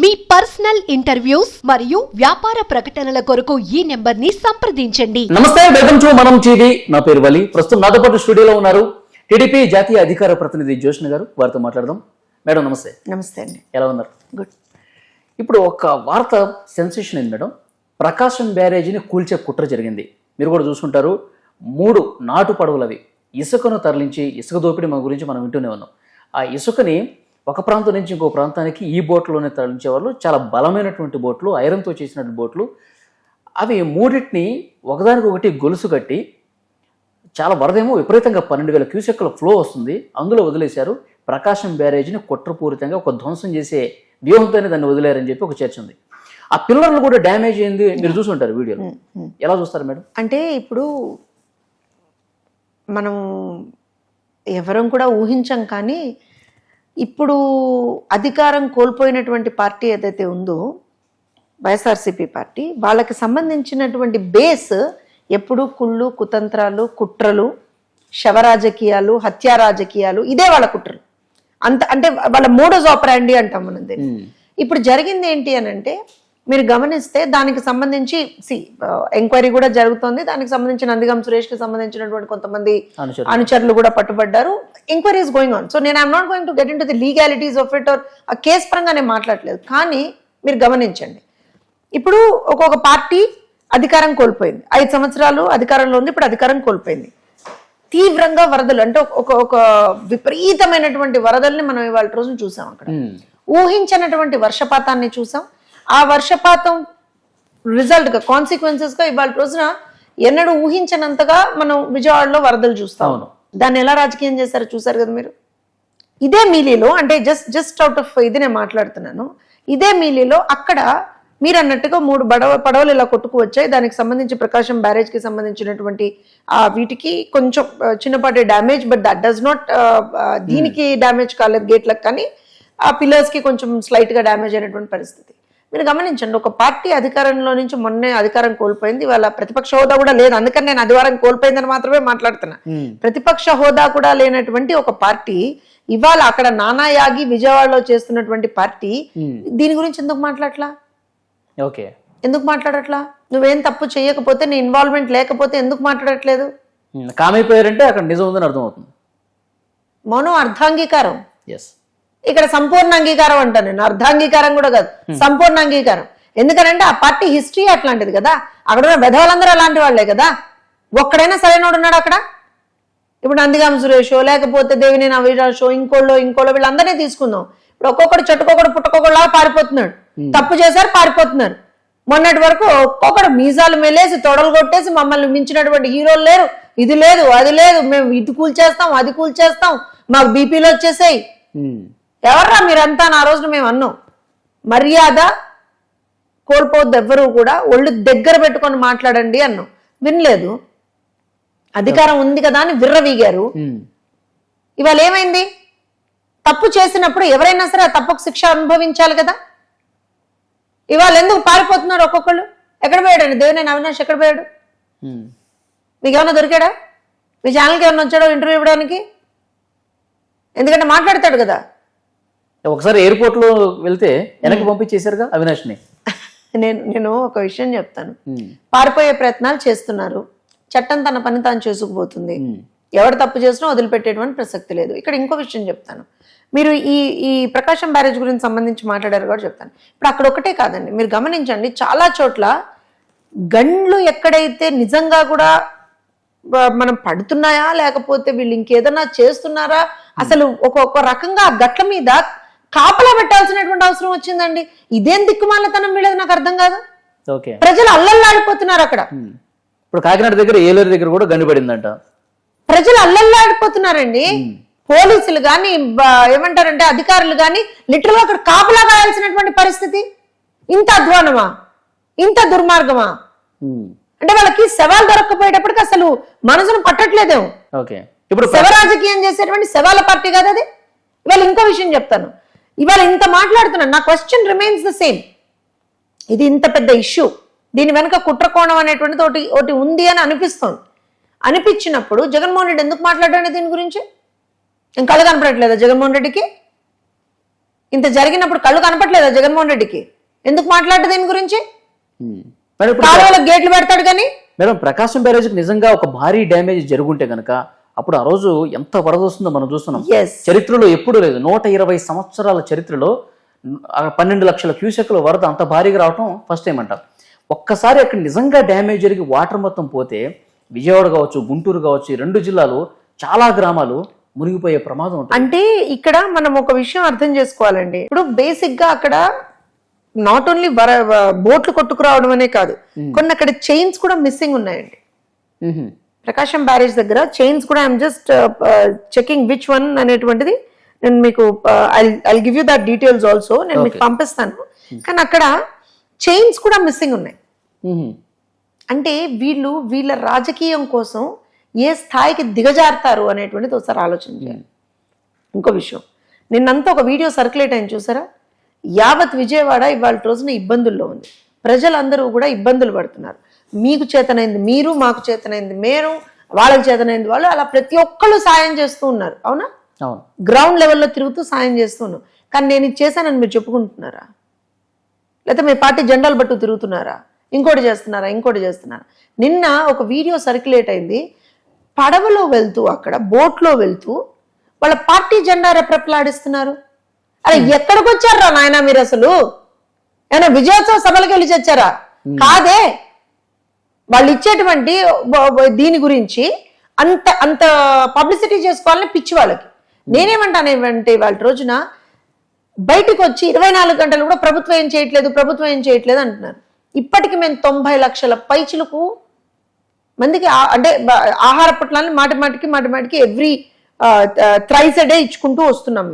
మీ personal interviews మరియు వ్యాపార ప్రకటనల కొరకు ఈ నెంబర్ని సంప్రదించండి. నమస్తే వెల్కమ్ టు మనం టీవీ. నా పేరు వలి. ప్రస్తుతం నాతో పాటు స్టూడియోలో ఉన్నారు టీడీపీ జాతీయ అధికార ప్రతినిధి జోష్ణ గారు. వారితో మాట్లాడదాం. మేడం నమస్తే. నమస్తే అండి. ఎలా ఉన్నారు? గుడ్. ఇప్పుడు ఒక వార్త సెన్సేషన్ అయింది మేడం. ప్రకాశం బ్యారేజీని కూల్చే కుట్ర జరిగింది. మీరు కూడా చూసుకుంటారు మూడు నాటు పడవలవి. ఇసుకను తరలించి ఇసుక దోపిడీ మన గురించి మనం వింటూనే ఉన్నాం. ఆ ఇసుకని ఒక ప్రాంతం నుంచి ఇంకో ప్రాంతానికి ఈ బోట్లోనే తరలించే వాళ్ళు చాలా బలమైనటువంటి బోట్లు ఐరన్తో చేసినటువంటి బోట్లు. అవి మూడింటిని ఒకదానికొకటి గొలుసు కట్టి చాలా వరదేమో విపరీతంగా పన్నెండు వేల క్యూసెక్ల ఫ్లో వస్తుంది. అందులో వదిలేశారు. ప్రకాశం బ్యారేజీని కుట్రపూరితంగా ఒక ధ్వంసం చేసే వ్యూహంతోనే దాన్ని వదిలేరని చెప్పి ఒక చర్చ ఉంది. ఆ పిల్లర్లు కూడా డ్యామేజ్ అయింది. మీరు చూసుంటారు వీడియోలో. ఎలా చూస్తారు మేడం? అంటే ఇప్పుడు మనం ఎవరం కూడా ఊహించం కానీ ఇప్పుడు అధికారం కోల్పోయినటువంటి పార్టీ ఏదైతే ఉందో వైఎస్ఆర్సీపీ పార్టీ వాళ్ళకి సంబంధించినటువంటి బేస్ ఎప్పుడు కుళ్ళు కుతంత్రాలు కుట్రలు శవ రాజకీయాలు హత్యా రాజకీయాలు ఇదే వాళ్ళ కుట్రలు. అంత అంటే వాళ్ళ మోడోస్ ఆపరాండి అంటాం మనం ఇప్పుడు జరిగింది ఏంటి అని అంటే మీరు గమనిస్తే దానికి సంబంధించి సి ఎంక్వైరీ కూడా జరుగుతోంది. దానికి సంబంధించి నందిగం సురేష్కి సంబంధించినటువంటి కొంతమంది అనుచరులు. కూడా పట్టుబడ్డారు. Enquiry is going on so నేను I'm not going to get into the legalities of it or ఆ కేసు పరంగా నేను మాట్లాడలేదు. కానీ మీరు గమనించండి. ఇప్పుడు ఒక్కొక్క పార్టీ అధికారం కోల్పోయింది. ఐదు సంవత్సరాలు అధికారంలో ఉంది ఇప్పుడు అధికారం కోల్పోయింది. తీవ్రంగా వరదలు అంటే ఒక- ఒక ఒక విపరీతమైనటువంటి వరదల్ని మనం ఇవాళ రోజు చూసాం అక్కడ. ఊహించినటువంటి వర్షపాతాన్ని చూసాం. ఆ వర్షపాతం రిజల్ట్గా కాన్సిక్వెన్సెస్గా ఇవాళ రోజున ఎన్నడూ ఊహించనంతగా మనం విజయవాడలో వరదలు చూస్తాం. దాన్ని ఎలా రాజకీయం చేశారో చూసారు కదా మీరు? ఇదే మీలీలో అంటే జస్ట్ జస్ట్ అవుట్ ఆఫ్ ఇది నేను మాట్లాడుతున్నాను. ఇదే మీలీలో అక్కడ మీరు అన్నట్టుగా మూడు బడవ పడవలు ఇలా కొట్టుకు వచ్చాయి. దానికి సంబంధించి ప్రకాశం బ్యారేజ్కి సంబంధించినటువంటి ఆ వీటికి కొంచెం చిన్నపాటి damage but that does not దీనికి డ్యామేజ్ కాలేదు గేట్లకు కానీ ఆ పిల్లర్స్కి కొంచెం స్లైట్గా డ్యామేజ్ అయినటువంటి పరిస్థితి. మీరు గమనించండి ఒక పార్టీ అధికారంలో నుంచి మొన్నే అధికారం కోల్పోయింది వాళ్ళ ప్రతిపక్ష హోదా కూడా లేదు. అందుకని నేను అధికారం కోల్పోయిందని మాత్రమే మాట్లాడుతున్నా. ప్రతిపక్ష హోదా కూడా లేనటువంటి ఒక పార్టీ ఇవాళ అక్కడ నానా యాగి విజయవాడలో చేస్తున్నటువంటి పార్టీ దీని గురించి ఎందుకు మాట్లాడట్లా? ఓకే. ఎందుకు మాట్లాడట్లా? నువ్వేం తప్పు చేయకపోతే నీ ఇన్వాల్వ్మెంట్ లేకపోతే ఎందుకు మాట్లాడట్లేదు? కామైపోయారంటే అక్కడ నిజం ఉందని అర్థమవుతుంది. మౌనం అర్ధాంగీకారం. ఎస్ ఇక్కడ సంపూర్ణ అంగీకారం అంటాను నేను. అర్ధాంగీకారం కూడా కాదు. సంపూర్ణ అంగీకారం. ఎందుకనంటే ఆ పార్టీ హిస్టరీ అట్లాంటిది కదా. అక్కడ ఉన్న వెధవలందరూ అలాంటి వాళ్ళే కదా. ఒక్కడైనా సరైనోడు ఉన్నాడు అక్కడ? ఇప్పుడు నందిగామ సురేషో లేకపోతే దేవినేని అవిరాషో ఇంకోళ్ళో ఇంకోళ్ళో వీళ్ళందరినీ తీసుకుందాం. ఇప్పుడు ఒక్కొక్కడు చెట్టుకొకడు పుట్టకొకడులా పారిపోతున్నాడు. తప్పు చేశారు పారిపోతున్నారు. మొన్నటి వరకు ఒక్కొక్కడు మీసాలు మెలేసి తొడలు కొట్టేసి మమ్మల్ని మించినటువంటి హీరోలు లేరు. ఇది లేదు అది లేదు మేము ఇది కూల్చేస్తాం అది కూల్చేస్తాం మాకు బీపీలు వచ్చేసాయి. ఎవర్రా మీరంతా? నా రోజున మేము అన్నాం. మర్యాద కోల్పోవద్దు ఎవ్వరూ కూడా. ఒళ్ళు దగ్గర పెట్టుకొని మాట్లాడండి అన్నాం. వినలేదు. అధికారం ఉంది కదా అని విర్రవీగారు. ఇవాళ ఏమైంది? తప్పు చేసినప్పుడు ఎవరైనా సరే ఆ తప్పుకు శిక్ష అనుభవించాలి కదా? ఇవాళ ఎందుకు పారిపోతున్నారు ఒక్కొక్కళ్ళు? ఎక్కడ పోయాడు దేవినేని అవినాష్ ఎక్కడ పోయాడు? మీకు ఏమైనా దొరికాడా? మీ ఛానల్కి ఏమైనా వచ్చాడో ఇంటర్వ్యూ ఇవ్వడానికి? ఎందుకంటే మాట్లాడతాడు కదా. ఒకసారి ఎయిర్పోర్ట్లో వెళ్తే వెనక్కి పంపించేశారుగా అవినాష్ని? నేను నేను ఒక విషయం చెప్తాను. పారిపోయే ప్రయత్నాలు చేస్తున్నారు. చట్టం తన పని తాను చేసుకుపోతుంది. ఎవరు తప్పు చేసినా వదిలిపెట్టేటువంటి ప్రసక్తి లేదు. ఇక్కడ ఇంకో విషయం చెప్తాను. మీరు ఈ ఈ ప్రకాశం బ్యారేజ్ గురించి సంబంధించి మాట్లాడారు కూడా చెప్తాను. ఇప్పుడు అక్కడ ఒకటే కాదండి. మీరు గమనించండి చాలా చోట్ల గండ్లు ఎక్కడైతే నిజంగా కూడా మనం పడుతున్నాయా? లేకపోతే వీళ్ళు ఇంకేదన్నా చేస్తున్నారా? అసలు ఒక ఒక రకంగా ఆ గట్ల మీద కాపలా పెట్టాల్సినటువంటి అవసరం వచ్చిందండి. ఇదేం దిక్కుమాలతనం వీళ్ళది నాకు అర్థం కాదు. ఓకే. ప్రజలు అల్లల్లాడిపోతున్నారు అక్కడ. ఇప్పుడు కాకినాడ దగ్గర ఏలూరు దగ్గర కూడా గండిపడిందంట. ప్రజలు అల్లల్లాడిపోతున్నారండి. పోలీసులు కానీ ఏమంటారంటే అధికారులు కానీ లిటరల్ అక్కడ కాపలా కాయాల్సినటువంటి పరిస్థితి. ఇంత అధ్వానమా? ఇంత దుర్మార్గమా. అంటే వాళ్ళకి శవాలు దొరక్కపోయేటప్పటికి అసలు మనసును పట్టట్లేదేమో. ఓకే. ఇప్పుడు శవ రాజకీయం చేసేటువంటి శవాల పార్టీ కాదు అది ఇవాళ ఇంకో విషయం చెప్తాను. ఇవాళ ఇంత మాట్లాడుతున్నాను. నా క్వశ్చన్ రిమైన్స్ ద సేమ్ ఇది ఇంత పెద్ద ఇష్యూ దీని వెనక కుట్రకోణం అనేటువంటిది ఒకటి ఒకటి ఉంది అని అనిపిస్తోంది. అనిపించినప్పుడు జగన్మోహన్ రెడ్డి ఎందుకు మాట్లాడాడు దీని గురించి? ఏం కళ్ళు కనపడట్లేదా జగన్మోహన్ రెడ్డికి? ఇంత జరిగినప్పుడు కళ్ళు కనపట్లేదా జగన్మోహన్ రెడ్డికి? ఎందుకు మాట్లాడు దీని గురించి? గేట్లు పెడతాడు కానీ? మేడం ప్రకాశం బ్యారేజ్కి నిజంగా ఒక భారీ డ్యామేజ్ జరుగుంటే గనక అప్పుడు ఆ రోజు ఎంత వరద వస్తుందో మనం చూస్తున్నాం. చరిత్రలో ఎప్పుడూ లేదు. నూట ఇరవై సంవత్సరాల చరిత్రలో పన్నెండు లక్షల క్యూసెక్ల వరద అంత భారీగా రావటం ఫస్ట్ టైం అంట ఒక్కసారి అక్కడ నిజంగా డ్యామేజ్ జరిగి వాటర్ మొత్తం పోతే విజయవాడ కావచ్చు గుంటూరు కావచ్చు ఈ రెండు జిల్లాలు చాలా గ్రామాలు మునిగిపోయే ప్రమాదం ఉంటుంది. అంటే ఇక్కడ మనం ఒక విషయం అర్థం చేసుకోవాలండి. ఇప్పుడు బేసిక్గా అక్కడ నాట్ ఓన్లీ వర బోట్లు కొట్టుకురావడం అనే కాదు కొన్ని అక్కడ చైన్స్ కూడా మిస్సింగ్ ఉన్నాయండి. ప్రకాశం బ్యారేజ్ దగ్గర. చైన్స్ కూడా I'm just checking which one అనేటువంటిది నేను మీకు I give you that details also నేను మీకు పంపిస్తాను. కానీ అక్కడ చైన్స్ కూడా మిస్సింగ్ ఉన్నాయి. మ్హూ. అంటే వీళ్ళు వీళ్ళ రాజకీయం కోసం ఏ స్థాయికి దిగజారుతారు అనేటువంటిది ఒకసారి ఆలోచించాలి ఇంకో విషయం. నిన్నంతా ఒక వీడియో సర్క్యులేట్ అయింది చూసారా? యావత్ విజయవాడ ఇవాళ రోజున ఇబ్బందుల్లో ఉంది. ప్రజలందరూ కూడా ఇబ్బందులు పడుతున్నారు. మీకు చేతనైంది మీరు మాకు చేతనైంది మీరు వాళ్ళకి చేతనైంది వాళ్ళు అలా ప్రతి ఒక్కళ్ళు సాయం చేస్తూ ఉన్నారు. అవునా? గ్రౌండ్ లెవెల్లో తిరుగుతూ సాయం చేస్తున్నాం కానీ నేను ఇది చేశానని మీరు చెప్పుకుంటున్నారా? లేకపోతే మీ పార్టీ జెండాలు బట్టు తిరుగుతున్నారా? ఇంకోటి చేస్తున్నారా? ఇంకోటి చేస్తున్నారా? నిన్న ఒక వీడియో సర్క్యులేట్ అయింది. పడవలో వెళ్తూ అక్కడ బోట్లో వెళ్తూ వాళ్ళ పార్టీ జెండా రెప్రెప్లాడిస్తున్నారు అరే ఎక్కడికి వచ్చారా నాయన మీరు అసలు? ఏమైనా విజయోత్సవ సభలకు వెళ్ళి చచ్చారా కాదే. వాళ్ళు ఇచ్చేటువంటి దీని గురించి అంత అంత పబ్లిసిటీ చేసుకోవాలని పిచ్చి వాళ్ళకి. నేనేమంటానేమంటే వాళ్ళ రోజున బయటకు వచ్చి ఇరవై నాలుగు గంటలు కూడా ప్రభుత్వం ఏం చేయట్లేదు ప్రభుత్వం ఏం చేయట్లేదు అంటున్నారు. ఇప్పటికి మేము తొంభై లక్షల పైచులకు మందికి అంటే ఆహార పొట్లాన్ని మాటి మాటికి మాటి మాటికి ఎవ్రీ థ్రైస్ డే ఇచ్చుకుంటూ వస్తున్నాం.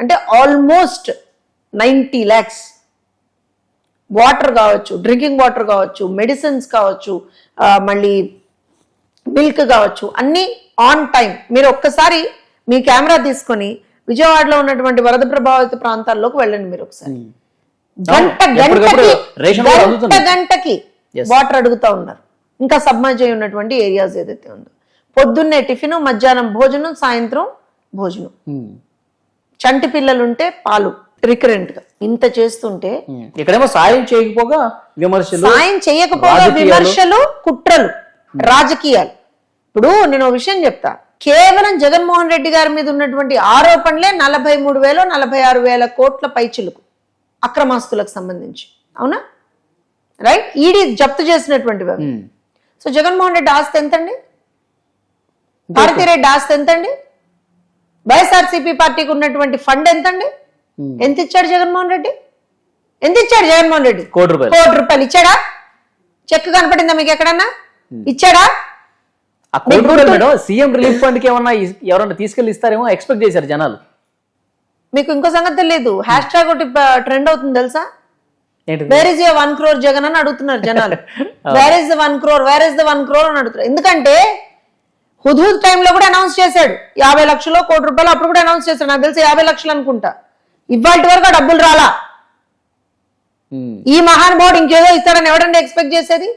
అంటే ఆల్మోస్ట్ నైంటీ ల్యాక్స్. వాటర్ కావచ్చు డ్రింకింగ్ వాటర్ కావచ్చు మెడిసిన్స్ కావచ్చు మళ్ళీ మిల్క్ కావచ్చు అన్నీ ఆన్ టైం మీరు ఒక్కసారి మీ కెమెరా తీసుకొని విజయవాడలో ఉన్నటువంటి వరద ప్రభావిత ప్రాంతాల్లోకి వెళ్ళండి మీరు ఒకసారి. గంట గంటకి గంట. గంటకి వాటర్ అడుగుతా ఉన్నారు. ఇంకా సబ్మర్జ్ అయి ఉన్నటువంటి ఏరియాస్ ఏదైతే ఉందో. పొద్దున్నే టిఫిన్ మధ్యాహ్నం భోజనం సాయంత్రం భోజనం. చంటి పిల్లలుంటే పాలు. రికరెంట్గా ఇంత చేస్తుంటే. ఇక్కడేమో సాయం చేయకపోగా విమర్శలు సాయం చేయకపోగా. విమర్శలు కుట్రలు రాజకీయాలు ఇప్పుడు నేను ఒక విషయం చెప్తా కేవలం జగన్మోహన్ రెడ్డి గారి మీద ఉన్నటువంటి ఆరోపణలే నలభై మూడు వేలు నలభై ఆరు వేల కోట్ల పైచిలకు అక్రమాస్తులకు సంబంధించి అవునా రైట్ ఈడీ జప్తు చేసినటువంటివి. మ్. సో జగన్మోహన్ రెడ్డి ఆస్తి ఎంతండి భారతీరెడ్డి ఆస్తి ఎంతండి వైఎస్ఆర్సీపీ పార్టీకి ఉన్నటువంటి ఫండ్ ఎంతండి. ఎంత ఇచ్చాడు జగన్మోహన్ రెడ్డి? ఎంత ఇచ్చాడు జగన్మోహన్ రెడ్డి? కోటి రూపాయలు. కోటి రూపాయలు. ఇచ్చాడా? చెక్ కనపడిందా మీకు ఎక్కడన్నా? ఇచ్చాడా? ఆ కోటి రూపాయలు మేడం సీఎం రిలీఫ్ ఫండ్కి ఏమన్నా ఎవరన్నా తీసుకెళ్ళి ఇస్తారేమో ఎక్స్పెక్ట్ చేశారు జనాలు. మీకు ఇంకో సంగతి తెలియదు. హ్యాష్ ట్యాగ్ ఒకటి ట్రెండ్ అవుతుంది తెలుసా? Where is one crore Jagan అని అడుగుతున్నారు జనాలు. Where is the one crore where is the one crore అని అడుగుతున్నారు. ఎందుకంటే హుద్హుద్ టైంలో కూడా అనౌన్స్ చేశాడు. యాభై లక్షలు కోటి రూపాయలు అప్పుడు కూడా అనౌన్స్ చేశాడు. నాకు తెలిసి యాభై లక్షలు అనుకుంటా. ఇవాళ వరకు డబ్బులు రాలా. ఈ మహానుభావుడు ఇంకేదో ఇస్తాడని ఎవడండి ఎక్స్పెక్ట్ చేసేది?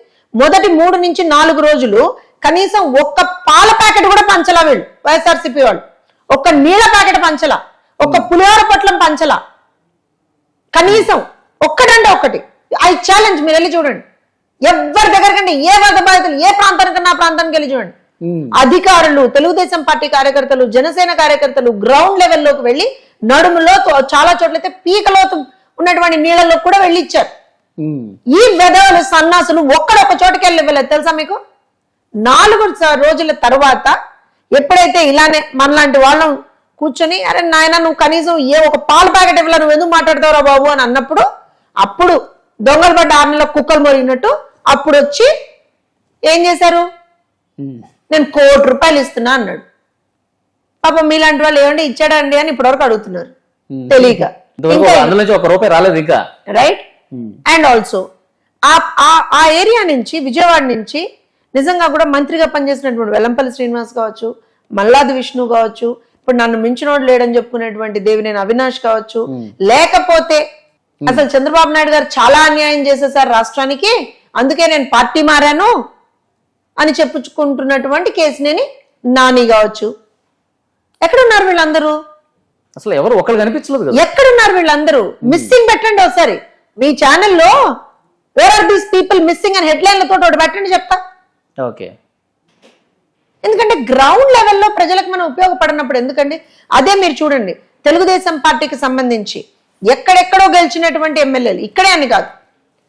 మొదటి మూడు నుంచి నాలుగు రోజులు కనీసం ఒక్క పాల ప్యాకెట్ కూడా పంచలా వీళ్ళు వైఎస్ఆర్సీపీ వాళ్ళు. ఒక్క నీళ్ళ ప్యాకెట్ పంచలా ఒక్క పులిహోర పొట్లం పంచలా. కనీసం ఒక్కటంటే ఒక్కటి. ఐ ఛాలెంజ్ మీరు వెళ్ళి చూడండి. ఎవరి దగ్గరకండి ఏ వరద బాధితులు ఏ ప్రాంతానికన్నా ఆ ప్రాంతానికి వెళ్ళి చూడండి. అధికారులు తెలుగుదేశం పార్టీ కార్యకర్తలు జనసేన కార్యకర్తలు గ్రౌండ్ లెవెల్లోకి వెళ్ళి నడుములో చాలా చోట్లయితే పీకలోతు ఉన్నటువంటి నీళ్ళలో కూడా వెళ్ళి ఇచ్చారు మ్. ఈ వెధవలు సన్నాసులు ఒక్కడొక్క చోటుకి వెళ్ళి వెళ్ళలేదు. తెలుసా మీకు? నాలుగు రోజుల తర్వాత ఎప్పుడైతే ఇలానే మనలాంటి వాళ్ళం కూర్చొని అరే నాయన నువ్వు కనీసం ఏ ఒక పాల ప్యాకెట్ ఇవ్వలే నువ్వు ఎందుకు మాట్లాడతావురా బాబు? అని అన్నప్పుడు అప్పుడు దొంగలు పడ్డ ఆరు నెలల కుక్కలు మరిగినట్టు అప్పుడు వచ్చి ఏం చేశారు. నేను కోటి రూపాయలు ఇస్తున్నా అన్నాడు. పాపం మీలాంటి వాళ్ళు ఏమండి ఇచ్చాడండి అని ఇప్పటివరకు అడుగుతున్నారు. తెలియక. అందులో ఒక రూపాయి రాలేదు ఇంకా. రైట్. అండ్ ఆల్సో ఆ ఏరియా నుంచి విజయవాడ నుంచి నిజంగా కూడా మంత్రిగా పనిచేసినటువంటి వెల్లంపల్లి శ్రీనివాస్ కావచ్చు మల్లాది విష్ణు కావచ్చు ఇప్పుడు నన్ను మించినోడు లేడని చెప్పుకునేటువంటి దేవినేని అవినాష్ కావచ్చు లేకపోతే అసలు చంద్రబాబు నాయుడు గారు చాలా అన్యాయం చేసేసారు రాష్ట్రానికి అందుకే నేను పార్టీ మారాను అని చెప్పుకుంటున్నటువంటి కేసినేని నాని కావచ్చు. ఎక్కడున్నారు వీళ్ళందరూ? అసలు ఎవరు ఒకరు కనిపించలేదు కదా. ఎక్కడున్నారు వీళ్ళందరూ? మిస్సింగ్ పెట్టండి ఒకసారి. మీ ఛానల్లో where are these people missing అని హెడ్లైన్లతో ఒకటి పెట్టండి చెప్తా. ఓకే. ఎందుకంటే గ్రౌండ్ లెవెల్లో ప్రజలకు మనం ఉపయోగపడినప్పుడు ఎందుకండి? అదే మీరు చూడండి. తెలుగుదేశం పార్టీకి సంబంధించి ఎక్కడెక్కడో గెలిచినటువంటి ఎమ్మెల్యేలు ఇక్కడే అని కాదు.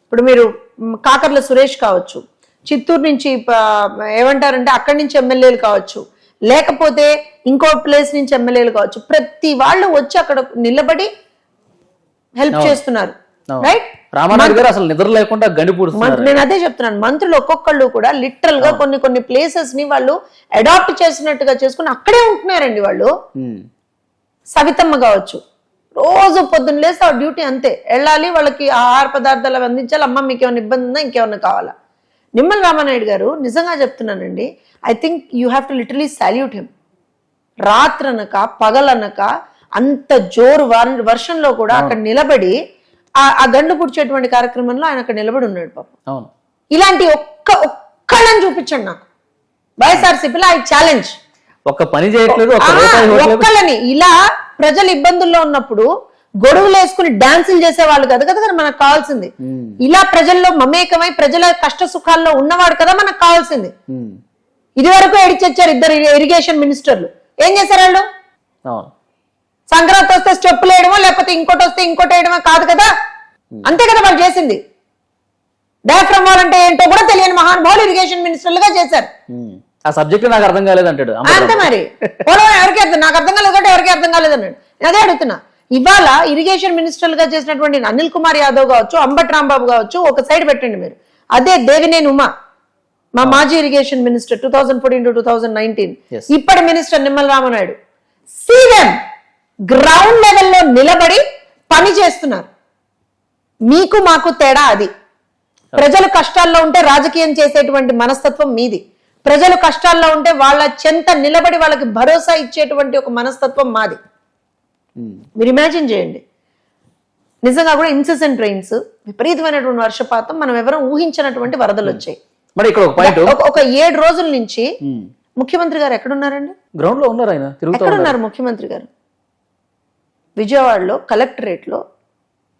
ఇప్పుడు మీరు కాకర్ల సురేష్ కావచ్చు చిత్తూరు నుంచి ఏమంటారంటే అక్కడి నుంచి ఎమ్మెల్యేలు కావచ్చు లేకపోతే ఇంకో ప్లేస్ నుంచి ఎమ్మెల్యేలు కావచ్చు. ప్రతి వాళ్ళు వచ్చి అక్కడ నిలబడి హెల్ప్. చేస్తున్నారు. రైట్ రామారావు గారు అసలు నిద్ర లేకుండా నేను అదే చెప్తున్నాను. మంత్రులు ఒక్కొక్కళ్ళు కూడా లిటరల్గా కొన్ని కొన్ని ప్లేసెస్ని వాళ్ళు అడాప్ట్ చేసినట్టుగా చేసుకుని అక్కడే ఉంటున్నారండి వాళ్ళు. ఉమ్. సవితమ్మ కావచ్చు. రోజు పొద్దున్న లేసి ఆ డ్యూటీ అంతే. వెళ్ళాలి వాళ్ళకి ఆహార పదార్థాలు అందించాలి. అమ్మ మీకు ఏమైనా ఇబ్బంది ఉందా? ఇంకేమైనా కావాలా? నిమ్మల రామానాయుడు గారు నిజంగా చెప్తున్నానండి I think you have to literally salute him రాత్రనక పగలనక అంత జోరు వార- వర్షంలో కూడా అక్కడ నిలబడి ఆ గండు పుడిచేటువంటి కార్యక్రమంలో ఆయన అక్కడ నిలబడి ఉన్నాడు పాపం. ఇలాంటి ఒక్క ఒక్కళ్ళని చూపించండి నాకు. వైఎస్ఆర్సీపీలో ఐ ఛాలెంజ్. ఒక్క పని చేయట్లేదు ఒక్కళ్ళని ఇలా ప్రజలు ఇబ్బందుల్లో ఉన్నప్పుడు గొడుగులు వేసుకుని డాన్సులు చేసేవాళ్ళు కదా కదా కదా మనకు కావాల్సింది. ఇలా ప్రజల్లో మమేకమై ప్రజల కష్ట సుఖాల్లో ఉన్నవాడు కదా మనకు కావాల్సింది. ఇది వరకు ఎడిచొచ్చారు ఇద్దరు ఇరిగేషన్ మినిస్టర్లు ఏం చేశారు వాళ్ళు? సంక్రాంతి వస్తే స్టెప్పులు వేయడమో లేకపోతే ఇంకోటి వస్తే ఇంకోటి వేయడమో కాదు కదా? అంతే కదా వాళ్ళు చేసింది. డయాఫ్రమ్ వాల్ అంటే ఏంటో కూడా తెలియని మహానుభావులు ఇరిగేషన్ మినిస్టర్లుగా చేశారు. ఆ సబ్జెక్ట్ నాకు అర్థం కాలేదు అంటాడు అంతే మరి. పోలవరం ఎవరికి అర్థం? నాకు అర్థం కాలేదు కాబట్టి ఎవరికి అర్థం కాలేదు అన్నాడు నేను అదే అడుగుతున్నా. ఇవాళ ఇరిగేషన్ మినిస్టర్లుగా చేసినటువంటి అనిల్ కుమార్ యాదవ్ కావచ్చు అంబట్ రాంబాబు కావచ్చు ఒక సైడ్ పెట్టండి మీరు. అదే దేవినేని ఉమా మా మాజీ irrigation minister two thousand fourteen to two thousand nineteen. ఇప్పటి minister Nimmala Ramanaidu CM ground లెవెల్లో నిలబడి పని చేస్తున్నారు. మీకు మాకు తేడా అది. ప్రజలు కష్టాల్లో ఉంటే రాజకీయం చేసేటువంటి మనస్తత్వం మీది. ప్రజలు కష్టాల్లో ఉంటే వాళ్ళ చెంత నిలబడి వాళ్ళకి భరోసా ఇచ్చేటువంటి ఒక మనస్తత్వం మాది. మీరు ఇమాజిన్ చేయండి. నిజంగా కూడా ఇన్సెసెంట్ ట్రైన్స్ విపరీతమైనటువంటి వర్షపాతం మనం ఎవరూ ఊహించినటువంటి వరదలు వచ్చాయి. మరి ఇక్కడ ఒక పాయింట్ ఒక- ఏడు రోజుల నుంచి ముఖ్యమంత్రి గారు ఎక్కడున్నారండి? గ్రౌండ్లో ఉన్నారు ఆయన ఎక్కడున్నారు ముఖ్యమంత్రి గారు? విజయవాడలో కలెక్టరేట్లో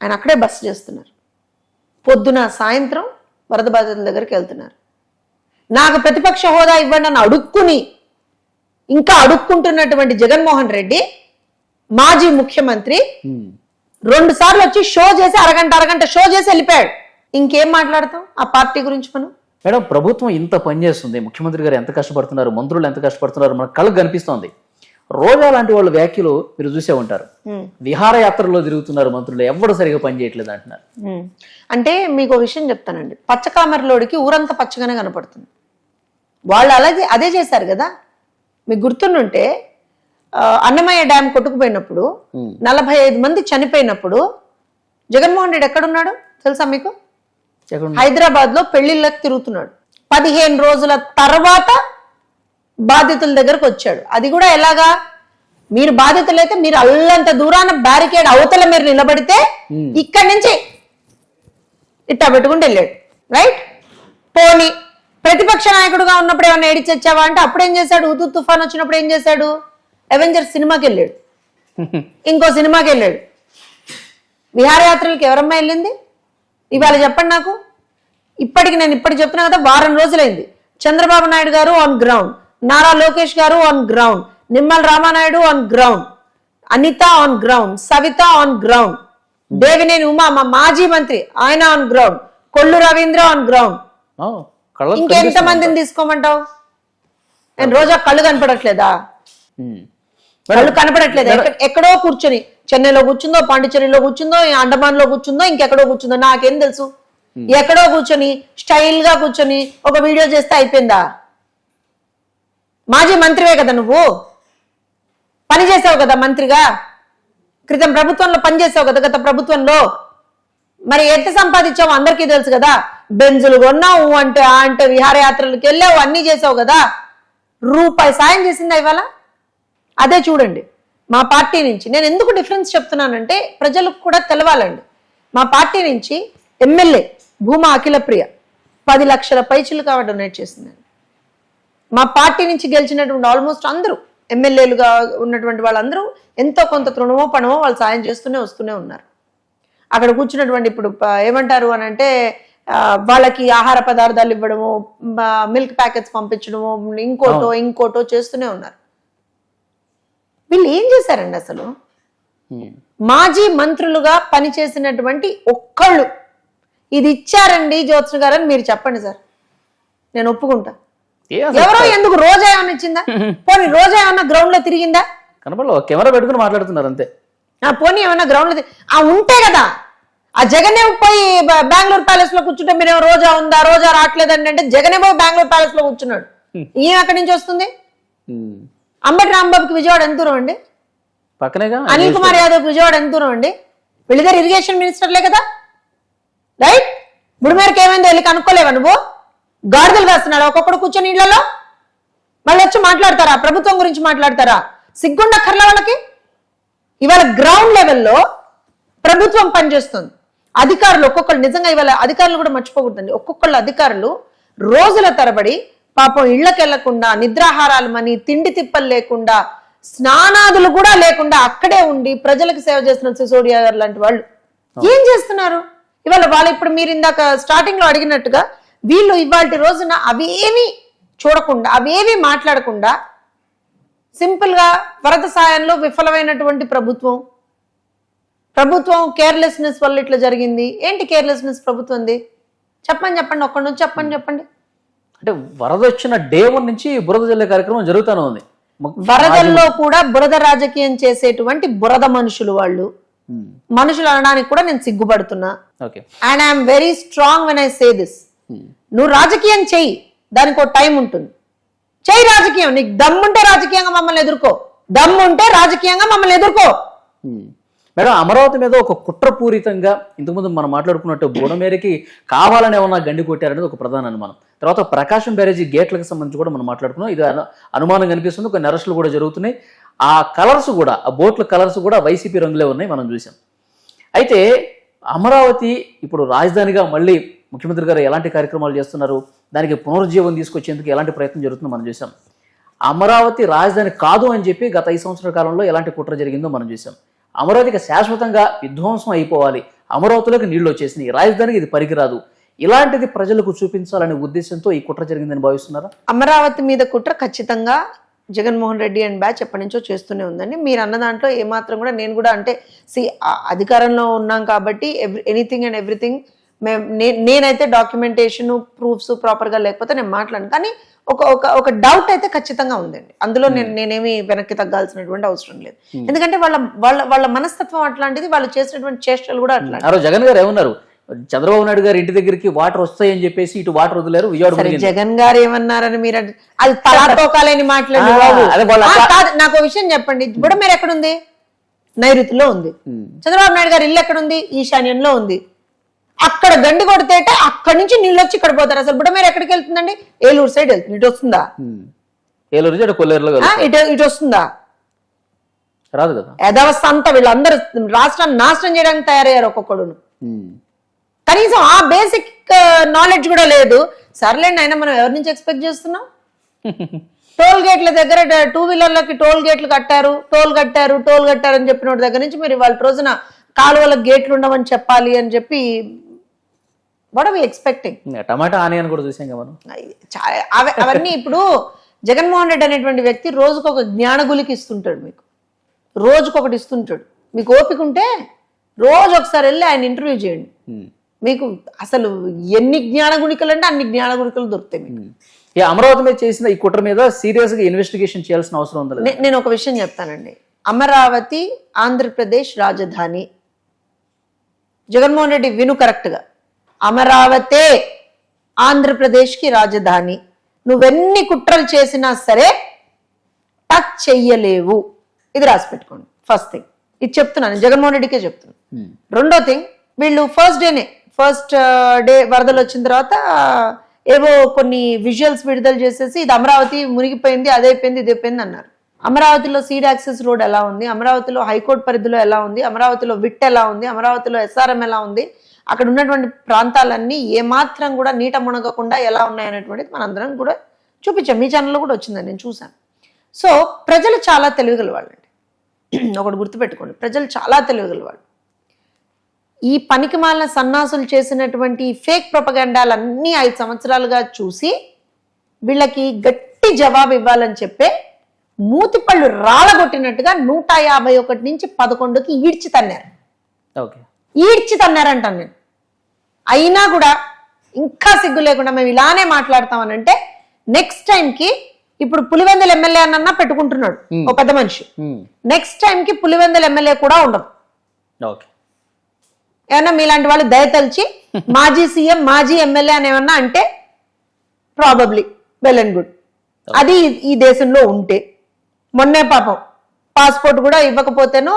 ఆయన అక్కడే బస చేస్తున్నారు. పొద్దున సాయంత్రం వరద బాధితుల దగ్గరికి వెళ్తున్నారు. నాకు ప్రతిపక్ష హోదా ఇవ్వండి అని అడుక్కుని ఇంకా అడుక్కుంటున్నటువంటి జగన్మోహన్ రెడ్డి మాజీ ముఖ్యమంత్రి. రెండు సార్లు వచ్చి షో చేసి అరగంట అరగంట షో చేసి వెళ్ళిపోయాడు. ఇంకేం మాట్లాడతాం? ఆ పార్టీ గురించి మనం? మేడం ప్రభుత్వం ఇంత పని చేస్తుంది. ముఖ్యమంత్రి గారు ఎంత కష్టపడుతున్నారు? మంత్రులు ఎంత కష్టపడుతున్నారు? మన కళ్ళకు కనిపిస్తోంది. రోజా లాంటి వాళ్ళ వ్యాఖ్యలు మీరు చూసే ఉంటారు. విహారయాత్రలో తిరుగుతున్నారు మంత్రులు. ఎవరు సరిగా పని చేయట్లేదు అంటున్నారు. అంటే మీకు ఒక విషయం చెప్తానండి. పచ్చకామరలోడికి ఊరంతా పచ్చగానే కనపడుతుంది. వాళ్ళు అలాగే అదే చేశారు కదా? మీకు గుర్తుండుంటే అన్నమయ్య డ్యామ్ కొట్టుకుపోయినప్పుడు. నలభై ఐదు మంది చనిపోయినప్పుడు జగన్మోహన్ రెడ్డి ఎక్కడున్నాడు తెలుసా మీకు? హైదరాబాద్లో పెళ్ళిళ్ళకి తిరుగుతున్నాడు. పదిహేను రోజుల తర్వాత బాధితుల దగ్గరకు వచ్చాడు. అది కూడా ఎలాగా? మీరు బాధితులైతే మీరు అల్లంత దూరాన బ్యారికేడ్ అవతల మీరు నిలబడితే. ఇక్కడి నుంచి ఇట్టా పెట్టుకుంటూ వెళ్ళాడు. రైట్ పోనీ ప్రతిపక్ష నాయకుడుగా ఉన్నప్పుడు ఏమైనా ఏడిచి వచ్చావా అంటే అప్పుడు ఏం చేశాడు? ఉదు తుఫాన్ వచ్చినప్పుడు ఏం చేశాడు? అవెంజర్ సినిమాకి వెళ్ళాడు. ఇంకో సినిమాకి వెళ్ళాడు. విహారయాత్రలకు ఎవరమ్మా వెళ్ళింది? ఇవాళ చెప్పండి నాకు. ఇప్పటికి నేను ఇప్పటికి చెప్తున్నా కదా వారం రోజులైంది. చంద్రబాబు నాయుడు గారు ఆన్ గ్రౌండ్ నారా లోకేష్ గారు on ground Nimmala Ramanaidu on ground Anitha on ground Savitha on ground Devineni Uma మా మాజీ మంత్రి. ఆయన on ground Kollu Ravindra on ground ఇంకెంత. మందిని తీసుకోమంటావు? నేను రోజా కళ్ళు కనపడట్లేదా. కళ్ళు కనపడట్లేదు. ఎక్కడ- కూర్చొని. చెన్నైలో కూర్చుందో పాండిచేరిలో కూర్చుందో అండమాన్లో కూర్చుందో ఇంకెక్కడో కూర్చుందో నాకేం తెలుసు. ఎక్కడో కూర్చొని స్టైల్గా కూర్చొని ఒక వీడియో చేస్తే అయిపోయిందా? మాజీ మంత్రివే కదా నువ్వు? పని చేసావు కదా మంత్రిగా? క్రితం ప్రభుత్వంలో పని చేసావు కదా గత ప్రభుత్వంలో? మరి ఎంత సంపాదించావు అందరికీ తెలుసు కదా? బెంజులు కొన్నావు అంటే ఆ అంటే విహారయాత్రలకు వెళ్ళావు అన్ని చేసావు కదా? రూపాయి సాయం చేసిందా ఇవాళ? అదే చూడండి. మా పార్టీ నుంచి నేను ఎందుకు డిఫరెన్స్ చెప్తున్నానంటే ప్రజలకు కూడా తెలవాలండి. మా పార్టీ నుంచి ఎమ్మెల్యే భూమా అఖిలప్రియ పది లక్షల పైచులు కాబట్టి డొనేట్ చేసిందండి. మా పార్టీ నుంచి గెలిచినటువంటి ఆల్మోస్ట్ అందరూ ఎమ్మెల్యేలుగా ఉన్నటువంటి వాళ్ళందరూ ఎంతో కొంత తృణమో పణమో వాళ్ళు సాయం చేస్తూనే వస్తూనే ఉన్నారు. అక్కడ కూర్చున్నటువంటి ఇప్పుడు ఏమంటారు అని అంటే వాళ్ళకి ఆహార పదార్థాలు ఇవ్వడము మిల్క్ ప్యాకెట్స్ పంపించడము ఇంకోటో ఇంకోటో చేస్తూనే ఉన్నారు. వీళ్ళు ఏం చేశారండి అసలు. మాజీ మంత్రులుగా పనిచేసినటువంటి ఒక్కళ్ళు. ఇది ఇచ్చారండి జ్యోత్స్న గారు అని మీరు చెప్పండి సార్. నేను ఒప్పుకుంటా. ఏ ఎవరో ఎందుకు రోజా ఏమన్నా ఇచ్చిందా? పోనీ రోజా ఏమన్నా గ్రౌండ్లో తిరిగిందా? కనపడలో కెమెరా పెట్టుకుని మాట్లాడుతున్నారు అంతే. ఆ పోనీ ఏమన్నా గ్రౌండ్లో ఆ ఉంటే కదా. ఆ జగనే పోయి బెంగళూరు ప్యాలెస్లో కూర్చుంటే మీరేమో రోజా ఉందా రోజా రావట్లేదండి అంటే జగనే పోయి బెంగళూరు ప్యాలెస్లో కూర్చున్నాడు ఈయన అక్కడి నుంచి వస్తుంది. అంబటి రాంబాబుకి విజయవాడ ఎంత దూరం అండి? పక్కనేగా? అనిల్ కుమార్ యాదవ్ విజయవాడ ఎంత దూరం అండి? వీళ్ళిద్దరు ఇరిగేషన్ మినిస్టర్లే కదా? రైట్? బుడిమేరకు ఏమైందో వెళ్ళి కనుక్కోలేవా నువ్వు? గాడిదలు వేస్తున్నాడు ఒక్కొక్కడు కూర్చొని ఇళ్ళలో? వాళ్ళు వచ్చి మాట్లాడతారా? ప్రభుత్వం గురించి మాట్లాడతారా? సిగ్గుండక్కర్ల వాళ్ళకి? ఇవాళ గ్రౌండ్ లెవెల్లో ప్రభుత్వం పనిచేస్తుంది. అధికారులు ఒక్కొక్కరు నిజంగా ఇవాళ అధికారులు కూడా మర్చిపోకూడదండి. ఒక్కొక్కళ్ళు అధికారులు రోజుల తరబడి పాపం ఇళ్ళకు వెళ్ళకుండా నిద్రాహారాలు మని తిండి తిప్పలు లేకుండా స్నానాదులు కూడా లేకుండా అక్కడే ఉండి ప్రజలకు సేవ చేసిన సిసోడియా గారు లాంటి వాళ్ళు. ఏం చేస్తున్నారు? ఇవాళ వాళ్ళు ఇప్పుడు మీరు ఇందాక స్టార్టింగ్లో అడిగినట్టుగా వీళ్ళు ఇవాళ రోజున అవేమి చూడకుండా అవేవి మాట్లాడకుండా సింపుల్గా వరద సాయంలో విఫలమైనటువంటి ప్రభుత్వం ప్రభుత్వం కేర్లెస్నెస్ వల్ల ఇట్లా జరిగింది. ఏంటి కేర్లెస్నెస్ ప్రభుత్వంది? చెప్పండి చెప్పండి ఒక్కడి నుంచి చెప్పండి చెప్పండి. అంటే వరద వచ్చిన డే వన్ నుంచి బురద జల్లే కార్యక్రమం జరుగుతూనే ఉంది. వరదల్లో కూడా బురద రాజకీయం చేసేటువంటి బురద మనుషులు వాళ్ళు. ఉమ్. మనుషులు అనడానికి కూడా నేను సిగ్గుపడుతున్నా. Okay. And I'm very strong when I say this. నువ్వు రాజకీయం చెయ్యి దానికి ఒక టైం ఉంటుంది. చెయ్యి రాజకీయం నీకు దమ్ముంటే రాజకీయంగా మమ్మల్ని ఎదుర్కో. దమ్ముంటే రాజకీయంగా మమ్మల్ని ఎదుర్కో. ఉమ్. మేడం అమరావతి మీద ఒక కుట్రపూరితంగా ఇంతకుముందు మనం మాట్లాడుకున్నట్టు బుడమేరకి కావాలని ఏమన్నా గండి కొట్టారనేది ఒక ప్రధాన అనుమానం. తర్వాత ప్రకాశం బ్యారేజీ గేట్లకు సంబంధించి కూడా మనం మాట్లాడుకున్నాం. ఇది అనుమానం కనిపిస్తుంది. కొన్ని అరెస్టులు కూడా జరుగుతున్నాయి. ఆ కలర్స్ కూడా ఆ బోట్ల కలర్స్ కూడా వైసీపీ రంగులే ఉన్నాయి మనం చూసాం. అయితే అమరావతి ఇప్పుడు రాజధానిగా మళ్ళీ ముఖ్యమంత్రి గారు ఎలాంటి కార్యక్రమాలు చేస్తున్నారు? దానికి పునరుజ్జీవం తీసుకొచ్చేందుకు ఎలాంటి ప్రయత్నం జరుగుతుందో మనం చూసాం. అమరావతి రాజధాని కాదు అని చెప్పి గత ఐదు సంవత్సరాల కాలంలో ఎలాంటి కుట్ర జరిగిందో మనం చూసాం. అమరావతికి శాశ్వతంగా విధ్వంసం అయిపోవాలి. అమరావతిలోకి నీళ్ళు వచ్చేసినాయి. రాజధానికి ఇది పనికిరాదు ఇలాంటిది ప్రజలకు చూపించాలనే ఉద్దేశంతో ఈ కుట్ర జరిగిందని భావిస్తున్నారా? అమరావతి మీద కుట్ర ఖచ్చితంగా జగన్మోహన్ రెడ్డి అండ్ బ్యాచ్ ఎప్పటి నుంచో చేస్తూనే ఉందండి. మీరు అన్న దాంట్లో ఏమాత్రం కూడా నేను కూడా అంటే సి అధికారంలో ఉన్నాం కాబట్టి ఎనీథింగ్ అండ్ ఎవ్రీథింగ్ మేము నేనైతే డాక్యుమెంటేషన్ ప్రూఫ్స్ ప్రాపర్గా లేకపోతే నేను మాట్లాడను. కానీ ఒక ఒక ఒక డౌట్ అయితే ఖచ్చితంగా ఉందండి. అందులో నేను నేనేమి వెనక్కి తగ్గాల్సినటువంటి అవసరం లేదు. ఎందుకంటే వాళ్ళ వాళ్ళ వాళ్ళ మనస్తత్వం అట్లాంటిది వాళ్ళు చేసినటువంటి చేష్టలు కూడా ఆ రోజు జగన్ గారు ఏమన్నారు? చంద్రబాబు నాయుడు గారు ఇంటి దగ్గరికి వాటర్ వస్తాయని చెప్పేసి ఇటు వాటర్ వదిలేరు విజయవాడ. జగన్ గారు ఏమన్నారని మీరు అది తలాటోకాలని మాట్లాడి ఆ, బాబు. అదే వాళ్ళ ఆ, కాదు నాకు విషయం చెప్పండి. ఇప్పుడు మీరు ఎక్కడుంది? నైరుతిలో ఉంది. చంద్రబాబు నాయుడు గారు ఇల్లు ఎక్కడుంది? ఈశాన్యంలో ఉంది. అక్కడ గండి కొడితేట అక్కడి నుంచి నీళ్ళు వచ్చి ఇక్కడ పోతారు. అసలు బుడమేరు ఎక్కడికి వెళ్తుందండి? ఏలూరు సైడ్ వెళ్తుంది. ఇటు వస్తుందా. ఏలూరు నుంచి అటు కొల్లేరులో. ఇటు ఇటు వస్తుందా? రాదు కదా. యథావస్థ అంతా వీళ్ళందరూ రాష్ట్రాన్ని నాశనం చేయడానికి తయారయ్యారు ఒక్కొక్కడును. కనీసం ఆ బేసిక్ నాలెడ్జ్ కూడా లేదు. సర్లేండి అయినా మనం ఎవరి నుంచి ఎక్స్పెక్ట్ చేస్తున్నాం? టోల్ గేట్ల దగ్గర టూ వీలర్లకి టోల్ గేట్లు కట్టారు టోల్ కట్టారు టోల్ కట్టారు అని చెప్పిన దగ్గర నుంచి మీరు వాళ్ళ రోజున కాలువలకు గేట్లు ఉండవని చెప్పాలి అని చెప్పి what are expecting tomato onion కూడా చూసాం కదా మనం. అవన్నీ ఇప్పుడు జగన్మోహన్ రెడ్డి అనేటువంటి వ్యక్తి రోజుకు ఒక జ్ఞానగులికి ఇస్తుంటాడు మీకు. రోజుకొకటి ఇస్తుంటాడు. మీకు ఓపిక ఉంటే రోజు ఒకసారి వెళ్ళి ఆయన ఇంటర్వ్యూ చేయండి. మీకు అసలు ఎన్ని జ్ఞానగుణికలు అంటే అన్ని జ్ఞానగుణికలు దొరుకుతాయి మీకు. ఈ అమరావతి మీద చేసిన ఈ కుట్ర మీద సీరియస్గా ఇన్వెస్టిగేషన్ చేయాల్సిన అవసరం ఉందా నేను ఒక విషయం చెప్తానండి. అమరావతి ఆంధ్రప్రదేశ్ రాజధాని. జగన్మోహన్ రెడ్డి విను కరెక్ట్గా. అమరావతే ఆంధ్రప్రదేశ్కి రాజధాని. నువ్వెన్ని కుట్రలు చేసినా సరే టచ్ చెయ్యలేవు. ఇది రాసి పెట్టుకోండి. ఫస్ట్ థింగ్ ఇది చెప్తున్నాను. జగన్మోహన్ రెడ్డికే చెప్తున్నాను. రెండో థింగ్ వీళ్ళు ఫస్ట్ డేనే ఫస్ట్ డే వరదలు వచ్చిన తర్వాత ఏవో కొన్ని విజువల్స్ విడుదల చేసేసి ఇది అమరావతి మునిగిపోయింది అదైపోయింది ఇది అయిపోయింది అన్నారు. అమరావతిలో సీడ్ యాక్సెస్ రోడ్ ఎలా ఉంది? అమరావతిలో హైకోర్టు పరిధిలో ఎలా ఉంది? అమరావతిలో విట్ ఎలా ఉంది? అమరావతిలో ఎస్ఆర్ఎం ఎలా ఉంది? అక్కడ ఉన్నటువంటి ప్రాంతాలన్నీ ఏమాత్రం కూడా నీట మునగకుండా ఎలా ఉన్నాయనేటువంటిది మనందరం కూడా చూపించాం. మీ ఛానల్లో కూడా వచ్చిందని నేను చూశాను. సో ప్రజలు చాలా తెలివిగల వాళ్ళండి ఒకటి గుర్తుపెట్టుకోండి. ప్రజలు చాలా తెలివిగల వాళ్ళు ఈ పనికి మాలిన సన్నాసులు చేసినటువంటి ఫేక్ ప్రొపగండాలన్నీ ఐదు సంవత్సరాలుగా చూసి వీళ్ళకి గట్టి జవాబు ఇవ్వాలని చెప్పే మూతిపళ్ళు రాలగొట్టినట్టుగా నూట యాభై ఒకటి నుంచి పదకొండుకి ఈడ్చి తన్నారు. ఈడ్చి తన్నారంటాను నేను. అయినా కూడా ఇంకా సిగ్గు లేకుండా మేము ఇలానే మాట్లాడతామనంటే నెక్స్ట్ టైంకి ఇప్పుడు పులివెందుల ఎమ్మెల్యే అన్న పెట్టుకుంటున్నాడు Hmm. ఓ పెద్ద మనిషి. నెక్స్ట్ టైంకి పులివెందుల ఎమ్మెల్యే కూడా ఉండదు. ఓకే. ఏమన్నా మీలాంటి వాళ్ళు దయతలిచి మాజీ సీఎం మాజీ ఎమ్మెల్యే అని ఏమన్నా అంటే ప్రాబబ్లీ వెల్ అండ్ గుడ్ అది ఈ- దేశంలో ఉంటే. మొన్నే పాపం పాస్పోర్ట్ కూడా ఇవ్వకపోతేనో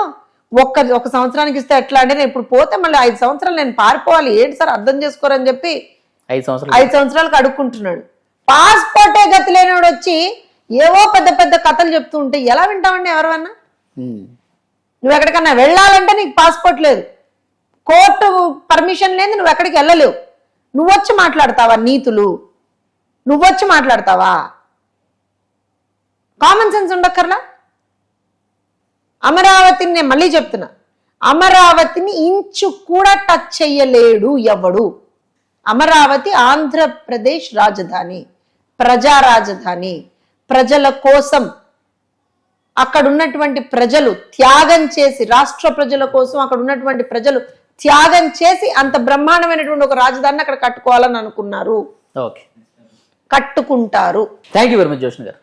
ఒక్క ఒక సంవత్సరానికి ఇస్తే ఎట్లా అంటే నేను ఇప్పుడు పోతే మళ్ళీ ఐదు సంవత్సరాలు నేను పారిపోవాలి. ఏంటి సార్ అర్థం చేసుకోరని చెప్పి ఐదు సంవత్సరాలు. ఐదు సంవత్సరాలకు అడుక్కుంటున్నాడు. పాస్పోర్టే గతి లేనివాడు వచ్చి ఏవో పెద్ద పెద్ద కథలు చెప్తూ ఉంటే ఎలా వింటామండి ఎవరన్నా ఉమ్, నువ్వు ఎక్కడికన్నా వెళ్ళాలంటే నీకు పాస్పోర్ట్ లేదు. కోర్టు పర్మిషన్ లేదు నువ్వు ఎక్కడికి వెళ్ళలేవు. నువ్వు వచ్చి మాట్లాడతావా నీతులు? నువ్వు వచ్చి మాట్లాడతావా? కామన్ సెన్స్ ఉండక్కర్లా? అమరావతిని నేను మళ్ళీ చెప్తున్నా. అమరావతిని ఇంచు కూడా టచ్ చెయ్యలేడు ఎవడు? అమరావతి ఆంధ్రప్రదేశ్ రాజధాని ప్రజా రాజధాని. ప్రజల కోసం అక్కడ ఉన్నటువంటి ప్రజలు త్యాగం చేసి రాష్ట్ర ప్రజల కోసం అక్కడ ఉన్నటువంటి ప్రజలు త్యాగం చేసి అంత బ్రహ్మాండమైనటువంటి ఒక రాజధానిని అక్కడ కట్టుకోవాలని అనుకున్నారు. ఓకే. కట్టుకుంటారు. Thank you very much Joshna గారు